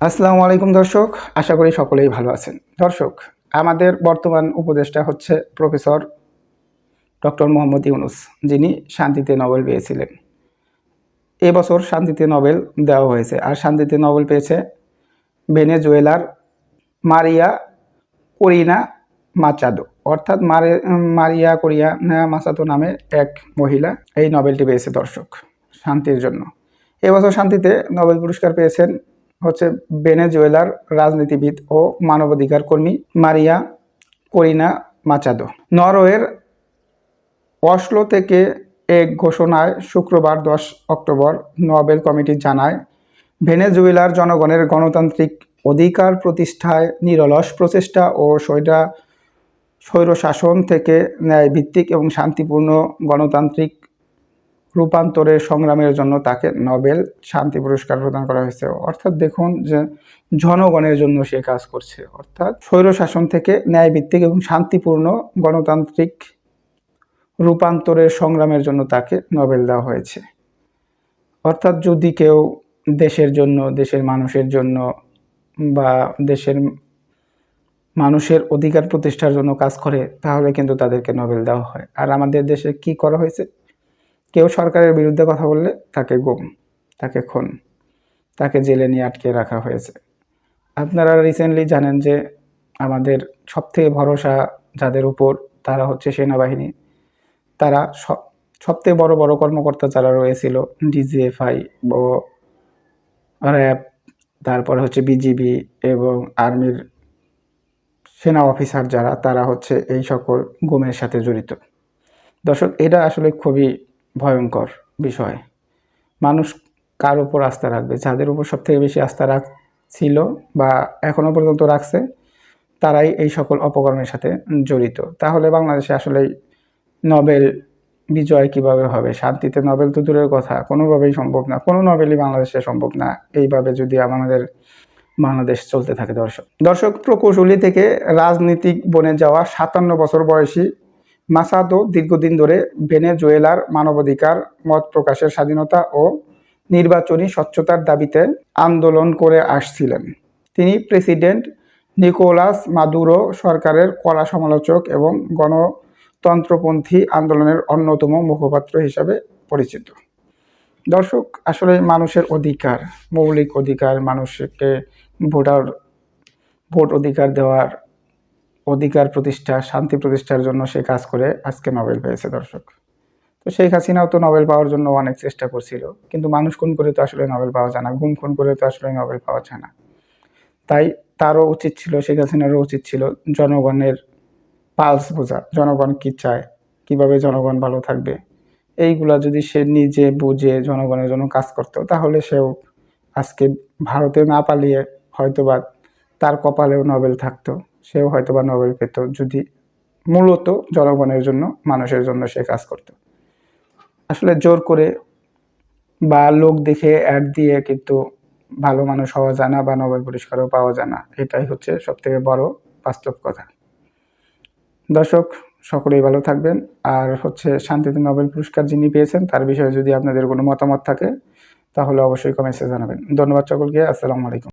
আসসালামু আলাইকুম দর্শক, আশা করি সকলেই ভালো আছেন। দর্শক, আমাদের বর্তমান উপদেষ্টা হচ্ছে প্রফেসর ডক্টর মোহাম্মদ ইউনুস, যিনি শান্তিতে নোবেল পেয়েছিলেন। এবছর শান্তিতে নোবেল দেওয়া হয়েছে। আর শান্তিতে নোবেল পেয়েছে ভেনেজুয়েলার মারিয়া করিনা মাচাদো। অর্থাৎ মারে, মারিয়া কোরিয়া মাচাদো নামে এক মহিলা এই নোবেলটি পেয়েছে দর্শক, শান্তির জন্য। এবছর শান্তিতে নোবেল পুরস্কার পেয়েছেন হচ্ছে ভেনেজুয়েলার রাজনীতিবিদ ও মানবাধিকার কর্মী মারিয়া করিনা মাচাদো। নরওয়ের অসলো থেকে এক ঘোষণায় শুক্রবার দশ অক্টোবর নোবেল কমিটি জানায়, ভেনেজুয়েলার জনগণের গণতান্ত্রিক অধিকার প্রতিষ্ঠায় নিরলস প্রচেষ্টা ও স্বৈরা স্বৈরশাসন থেকে ন্যায়ভিত্তিক এবং শান্তিপূর্ণ গণতান্ত্রিক রূপান্তরের সংগ্রামের জন্য তাকে নোবেল শান্তি পুরস্কার প্রদান করা হয়েছে। অর্থাৎ দেখুন যে জনগণের জন্য সে কাজ করছে। অর্থাৎ স্বৈরশাসন থেকে ন্যায় ভিত্তিক এবং শান্তিপূর্ণ গণতান্ত্রিক রূপান্তরের সংগ্রামের জন্য তাকে নোবেল দেওয়া হয়েছে। অর্থাৎ যদি কেউ দেশের জন্য, দেশের মানুষের জন্য বা দেশের মানুষের অধিকার প্রতিষ্ঠার জন্য কাজ করে, তাহলে কিন্তু তাদেরকে নোবেল দেওয়া হয়। আর আমাদের দেশে কি করা হয়েছে? কেউ সরকারের বিরুদ্ধে কথা বললে তাকে গুম, তাকে খুন, তাকে জেলে নিয়ে আটকে রাখা হয়েছে। আপনারা রিসেন্টলি জানেন যে আমাদের সবথেকে ভরসা যাদের উপর তারা হচ্ছে সেনাবাহিনী, তারা সব সবথেকে বড় বড় কর্মকর্তা যারা রয়েছিল ডিজিএফআই ও র্যাব, তারপরে হচ্ছে বিজিবি এবং আর্মির সেনা অফিসার যারা, তারা হচ্ছে এই সকল গুমের সাথে জড়িত। দর্শক, এটা আসলে খুবই ভয়ঙ্কর বিষয়। মানুষ কার উপর আস্থা রাখবে? যাদের উপর সবথেকে বেশি আস্থা রাখছিল বা এখনও পর্যন্ত রাখছে, তারাই এই সকল অপকর্মের সাথে জড়িত। তাহলে বাংলাদেশে আসলে নবেল বিজয় কীভাবে হবে? শান্তিতে নবেল তো দূরের কথা, কোনোভাবেই সম্ভব না। কোনো নবেলই বাংলাদেশে সম্ভব না। এইভাবে যদি আমাদের বাংলাদেশ চলতে থাকে, দর্শক। দর্শক, প্রকৌশলী থেকে রাজনীতিক বনে যাওয়া সাতান্ন বছর বয়সী মাসাদো দীর্ঘদিন ধরে ভেনেজুয়েলার মানবাধিকার, মত প্রকাশের স্বাধীনতা ও নির্বাচনী স্বচ্ছতার দাবিতে আন্দোলন করে আসছিলেন। তিনি প্রেসিডেন্ট নিকোলাস মাদুরো সরকারের কলা সমালোচক এবং গণতন্ত্রপন্থী আন্দোলনের অন্যতম মুখপাত্র হিসাবে পরিচিত। দর্শক, আসলে মানুষের অধিকার, মৌলিক অধিকার, মানুষকে ভোটার, ভোট অধিকার দেওয়ার অধিকার প্রতিষ্ঠা, শান্তি প্রতিষ্ঠার জন্য সে কাজ করে আজকে নোবেল পেয়েছে দর্শক। তো শেখ হাসিনাও তো নোবেল পাওয়ার জন্য অনেক চেষ্টা করছিল, কিন্তু মানুষ খুন করে তো আসলে নোবেল পাওয়া যায় না গুম খুন করে তো আসলে নোবেল পাওয়া যায় না। তাই তারও উচিত ছিল, শেখ হাসিনারও উচিত ছিল জনগণের পালস বোঝা, জনগণ কী চায়, কীভাবে জনগণ ভালো থাকবে। এইগুলা যদি সে নিজে বুঝে জনগণের জন্য কাজ করতো, তাহলে সেও আজকে ভারতে না পালিয়ে হয়তোবা তার কপালেও নোবেল থাকতো, সেও হয়তো বা নোবেল পেত, যদি মূলত জনগণের জন্য, মানুষের জন্য সে কাজ করত। আসলে জোর করে বা লোক দেখে অ্যাড দিয়ে কিন্তু ভালো মানুষ হওয়া যায় না বা নোবেল পুরস্কারও পাওয়া যায় না, এটাই হচ্ছে সবথেকে বড় বাস্তব কথা। দর্শক, সকলেই ভালো থাকবেন, আর হচ্ছে শান্তিতে নোবেল পুরস্কার যিনি পেয়েছেন, তার বিষয়ে যদি আপনাদের কোনো মতামত থাকে, তাহলে অবশ্যই কমেন্টসে জানাবেন। ধন্যবাদ সকলকে, আসসালামু আলাইকুম।